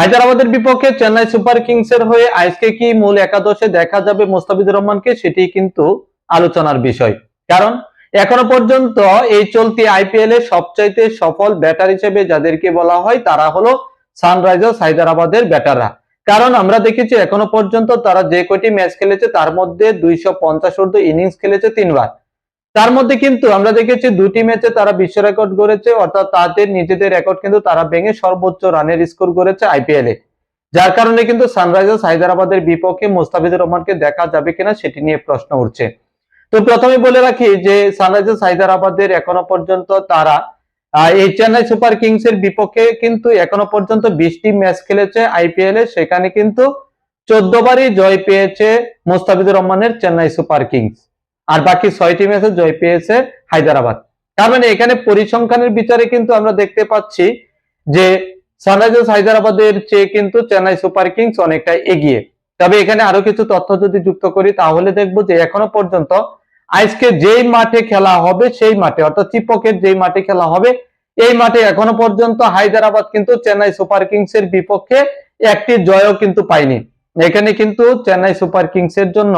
হায়দ্রাবাদের বিপক্ষে Chennai super Kings এর হয়ে আজকে কি মূল একাদশে দেখা যাবে মোস্তাফিজুর রহমানকে? সেটি কিন্তু আলোচনার বিষয়। কারণ এখনও পর্যন্ত এই চলতি আইপিএল এ সবচাইতে সফল ব্যাটার হিসেবে যাদেরকে বলা হয়, তারা হলো সানরাইজার্স, হায়দ্রাবাদের ব্যাটাররা। কারণ আমরা দেখেছি এখনও পর্যন্ত তারা যে কয়টি ম্যাচ খেলেছে, তার মধ্যে দুইশো পঞ্চাশ ইনিংস খেলেছে তিনবার। তার মধ্যে কিন্তু আমরা দেখেছি দুটি ম্যাচে তারা বিশ্ব রেকর্ড গড়েছে, অর্থাৎ তাদের নিজেদের রেকর্ড কিন্তু তারা ভেঙে সর্বোচ্চ রানের স্কোর করেছে আইপিএল এ। যার কারণে কিন্তু সানরাইজার্স হায়দ্রাবাদের বিপক্ষে মুস্তাফিজুর রহমানকে দেখা যাবে কিনা সেটি নিয়ে প্রশ্ন উঠছে। তো প্রথমে বলে রাখি যে সানরাইজার্স হায়দ্রাবাদের এখনও পর্যন্ত তারা এই চেন্নাই সুপার কিংস এর বিপক্ষে কিন্তু এখনও পর্যন্ত বিশটি ম্যাচ খেলেছে আইপিএল এ। সেখানে কিন্তু চোদ্দ বারই জয় পেয়েছে মুস্তাফিজুর রহমানের চেন্নাই সুপার কিংস। আর বাকি ছয়টি ম্যাচে জয় পেয়েছে হায়দ্রাবাদ। তার মানে এখানে পরিসংখ্যানের বিচারে কিন্তু আমরা দেখতে পাচ্ছি যে সানরাইজার্স হায়দ্রাবাদের চেয়ে কিন্তু চেন্নাই সুপার কিংস অনেকটা এগিয়ে। তবে এখানে আরও কিছু তথ্য যদি যুক্ত করি, তাহলে দেখব যে এখনও পর্যন্ত আজকে যেই মাঠে খেলা হবে সেই মাঠে, অর্থাৎ চিপকের যেই মাঠে খেলা হবে, এই মাঠে এখনও পর্যন্ত হায়দ্রাবাদ কিন্তু চেন্নাই সুপার কিংস এর বিপক্ষে একটি জয়ও কিন্তু পায়নি। এখানে কিন্তু চেন্নাই সুপার কিংস এর জন্য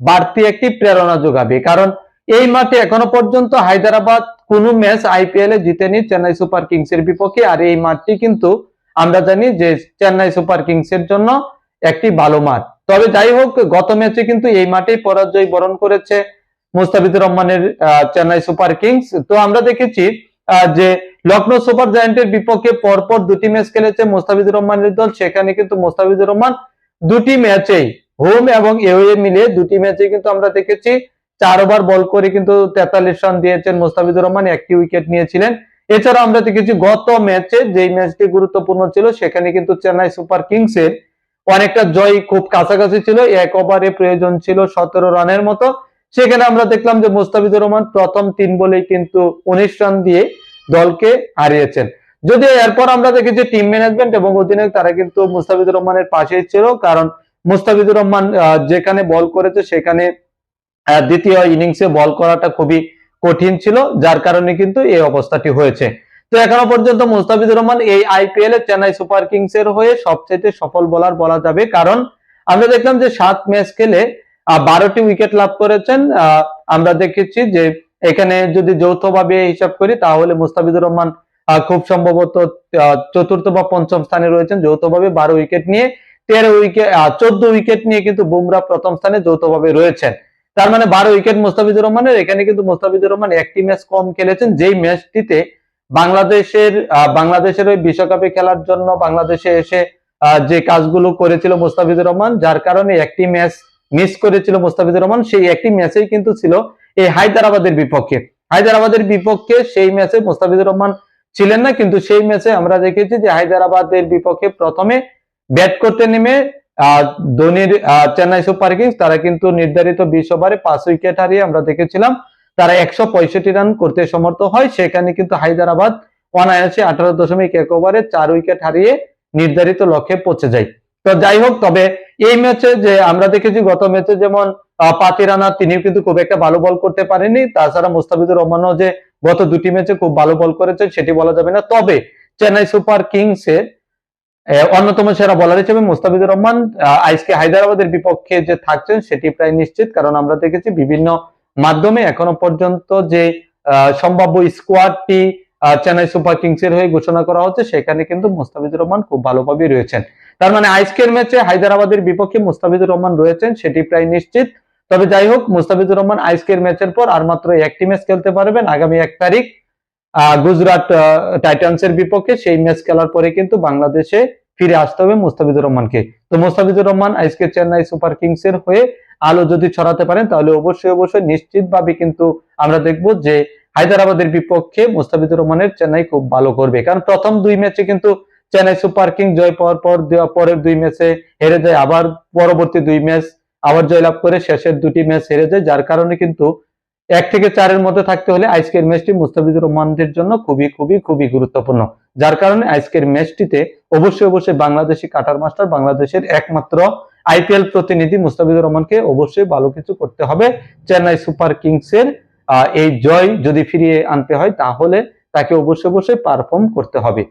বাড়তি একটি প্রেরণা যোগাবে। কারণ এই মাঠে এখনও পর্যন্ত হায়দ্রাবাদ কোনো ম্যাচ আইপিএল এ জিতেনি চেন্নাই সুপার কিংস এর বিপক্ষে। আর এই মাঠটি কিন্তু আমরা জানি যে চেন্নাই সুপার কিংস এর জন্য একটি ভালো মাঠ। তবে যাই হোক, গত ম্যাচে কিন্তু এই মাঠেই পরাজয় বরণ করেছে মুস্তাফিজুর রহমানের চেন্নাই সুপার কিংস। তো আমরা দেখেছি যে লখনৌ সুপার জায়ান্টের বিপক্ষে পরপর দুটি ম্যাচ খেলেছে মুস্তাফিজুর রহমানের দল। সেখানে কিন্তু মুস্তাফিজুর রহমান দুটি ম্যাচেই হোম এবং এওয়ে মিলে দুটি ম্যাচে কিন্তু আমরা দেখেছি চার ওভার বল করে কিন্তু তেতাল্লিশ রান দিয়েছেন মুস্তাফিজুর রহমান, একটি উইকেট নিয়েছিলেন। এছাড়া আমরা দেখেছি গত ম্যাচে যেই ম্যাচটি গুরুত্বপূর্ণ ছিল, সেখানে কিন্তু চেন্নাই সুপার কিংস এর অনেকটা জয় খুব কাছাকাছি ছিল, এক ওভারে প্রয়োজন ছিল সতেরো রানের মতো। সেখানে আমরা দেখলাম যে মুস্তাফিজুর রহমান প্রথম তিন বলেই কিন্তু উনিশ রান দিয়ে দলকে হারিয়েছেন। যদিও এরপর আমরা দেখেছি টিম ম্যানেজমেন্ট এবং অধিনায়ক তারা কিন্তু মুস্তাফিজুর রহমানের পাশেই ছিল, কারণ মুস্তাফিজুর রহমান যেখানে বল করেছে সেখানে দ্বিতীয় ইনিংসে বল করাটা খুবই কঠিন ছিল, যার কারণে কিন্তু এই অবস্থাটি হয়েছে। তো এখনও পর্যন্ত মুস্তাফিজুর রহমান এই আইপিএল এ চেন্নাই সুপার কিংস এর হয়ে সবচেয়ে সফল বোলার বলা যাবে, কারণ আমরা দেখলাম যে সাত ম্যাচ খেলে বারোটি উইকেট লাভ করেছেন। আমরা দেখেছি যে এখানে যদি যৌথভাবে হিসাব করি, তাহলে মুস্তাফিজুর রহমান খুব সম্ভবত চতুর্থ বা পঞ্চম স্থানে রয়েছেন। যৌথভাবে বারো উইকেট নিয়ে তেরো উইকেট চোদ্দ উইকেট নিয়ে কিন্তু বুমরা প্রথম স্থানে যৌথভাবে রয়েছেন। তার মানে বারো উইকেট মুস্তাফিজুর রহমানের, এখানে কিন্তু মুস্তাফিজুর রহমান একটি ম্যাচ কম খেলেছেন, যেই ম্যাচটিতে বাংলাদেশের বাংলাদেশের ওই বিশ্বকাপে খেলার জন্য বাংলাদেশে এসে যে কাজগুলো করেছিল মুস্তাফিজুর রহমান, যার কারণে একটি ম্যাচ মিস করেছিল মুস্তাফিজুর রহমান, সেই একটি ম্যাচেই কিন্তু ছিল এই হায়দ্রাবাদের বিপক্ষে। হায়দ্রাবাদের বিপক্ষে সেই ম্যাচে মুস্তাফিজুর রহমান ছিলেন না, কিন্তু সেই ম্যাচে আমরা দেখেছি যে হায়দ্রাবাদের বিপক্ষে প্রথমে ব্যাট করতে নেমে ধোনির চেন্নাই সুপার কিংস, তারা কিন্তু নির্ধারিত বিশ ওভারে পাঁচ উইকেট হারিয়ে আমরা দেখেছিলাম। তারা একশো পঁয়ষট্টি রান করতে সমর্থ হয়। সেখানে কিন্তু হায়দ্রাবাদ অনায়াসে আঠারো দশমিক এক ওভারে চার উইকেট হারিয়ে নির্ধারিত লক্ষ্যে পৌঁছে যায়। তো যাই হোক, তবে এই ম্যাচে যে আমরা দেখেছি, গত ম্যাচে যেমন পাতি রানা, তিনিও কিন্তু খুব একটা ভালো বল করতে পারেনি তাছাড়া মুস্তাফিজুর রহমানও যে গত দুটি ম্যাচে খুব ভালো বল করেছে সেটি বলা যাবে না। তবে চেন্নাই সুপার কিংস এর অন্যতম সেরা বলার হিসেবে মুস্তাফিজুর রহমান আজকে হায়দ্রাবাদের বিপক্ষে যে থাকছেন সেটি প্রায় নিশ্চিত, কারণ আমরা দেখেছি বিভিন্ন মাধ্যমে এখনও পর্যন্ত যে সম্ভাব্য স্কোয়াডটি চেন্নাই সুপার কিংস এর হয়ে ঘোষণা করা হচ্ছে, সেখানে কিন্তু মুস্তাফিজুর রহমান খুব ভালোভাবে রয়েছেন। তার মানে আজকের ম্যাচে হায়দ্রাবাদের বিপক্ষে মুস্তাফিজুর রহমান রয়েছেন, সেটি প্রায় নিশ্চিত। তবে যাই হোক, মুস্তাফিজুর রহমান আজকের ম্যাচের পর আর মাত্র একটি ম্যাচ খেলতে পারবেন আগামী এক তারিখ। গুজরাট টাইটান্স এর বিপক্ষে সেই ম্যাচ খেলার পরে কিন্তু বাংলাদেশে ফিরে আসতে হবে মুস্তাফিজুর রহমানকে। তো মুস্তাফিজুর রহমান আজকে চেন্নাই সুপার কিংস এর হয়ে আলো যদি ছড়াতে পারেন, তাহলে অবশ্যই অবশ্যই নিশ্চিতভাবে কিন্তু আমরা দেখব যে হায়দ্রাবাদের বিপক্ষে মুস্তাফিজুর রহমানের চেন্নাই খুব ভালো করবে। কারণ প্রথম দুই ম্যাচে কিন্তু চেন্নাই সুপার কিং জয় পাওয়ার পর পরের দুই ম্যাচে হেরে যায়। আবার পরবর্তী দুই ম্যাচ আবার জয়লাভ করে শেষের দুটি ম্যাচ হেরে যায়, যার কারণে কিন্তু এক থেকে চারের মধ্যে থাকতে হলে আজকের ম্যাচটি মুস্তাফিজুর রহমানদের জন্য খুবই খুবই খুবই গুরুত্বপূর্ণ। যার কারণে আজকের ম্যাচটিতে অবশ্যই অবশ্যই বাংলাদেশি কাটার মাস্টার বাংলাদেশের একমাত্র আইপিএল প্রতিনিধি মুস্তাফিজুর রহমানকে অবশ্যই ভালো কিছু করতে হবে। চেন্নাই সুপার কিংসের এই জয় যদি ফিরিয়ে আনতে হয়, তাহলে তাকে অবশ্যই অবশ্যই পারফর্ম করতে হবে।